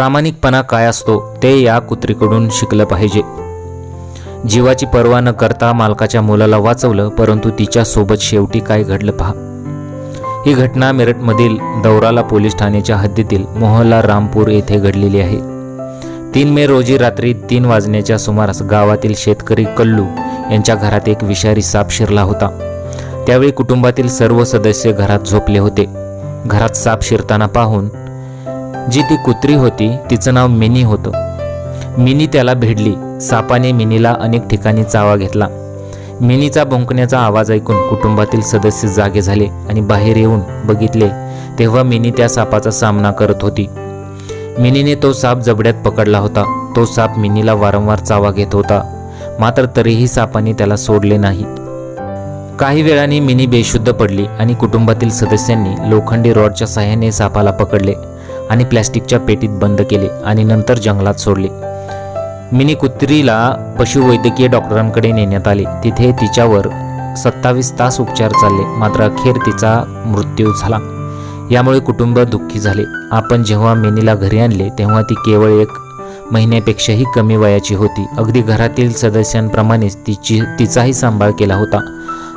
प्रामाणिकपणा काय असतो ते या कुत्रीकडून शिकलं पाहिजे. जीवाची पर्वा न करता मालकाच्या मुलाला वाचवलं परंतु तिच्यासोबत शेवटी काय घडलं पहा. ही घटना मेरठमधील दौराला पोलीस ठाण्याच्या हद्दीतील मोहला रामपूर येथे घडलेली आहे. तीन मे रोजी रात्री तीन वाजण्याच्या सुमारास गावातील शेतकरी कल्लू यांच्या घरात एक विषारी साप शिरला होता. त्यावेळी कुटुंबातील सर्व सदस्य घरात झोपले होते. घरात साप शिरताना पाहून जी ती कुत्री होती तिचं नाव मिनी होतं. मिनी त्याला भिडली सापाने मिनीला अनेक ठिकाणी चावा घेतला. मिनीचा भुंकण्याचा आवाज ऐकून कुटुंबातील सदस्य जागे झाले आणि बाहेर येऊन बघितले तेव्हा मिनी त्या सापाचा सामना करत होती. मिनीने तो साप जबड्यात पकडला होता. तो साप मिनीला वारंवार चावा घेत होता. मात्र तरीही सापाने त्याला सोडले नाही. काही वेळाने मिनी बेशुद्ध पडली आणि कुटुंबातील सदस्यांनी लोखंडी रॉडच्या साह्याने सापाला पकडले. आणि प्लॅस्टिकच्या पेटीत बंद केले आणि नंतर जंगलात सोडले. मिनी कुत्रीला पशुवैद्यकीय डॉक्टरांकडे नेण्यात आले. तिथे तिच्यावर सत्तावीस तास उपचार चालले मात्र अखेर तिचा मृत्यू झाला. यामुळे कुटुंब दुःखी झाले. आपण जेव्हा मिनीला घरी आणले तेव्हा ती केवळ एक महिन्यापेक्षाही कमी वयाची होती. अगदी घरातील सदस्यांप्रमाणेच तिची तिचाही सांभाळ केला होता.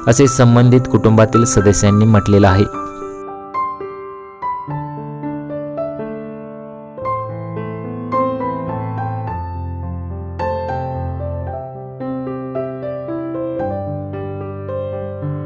असे संबंधित कुटुंबातील सदस्यांनी म्हटलेलं आहे.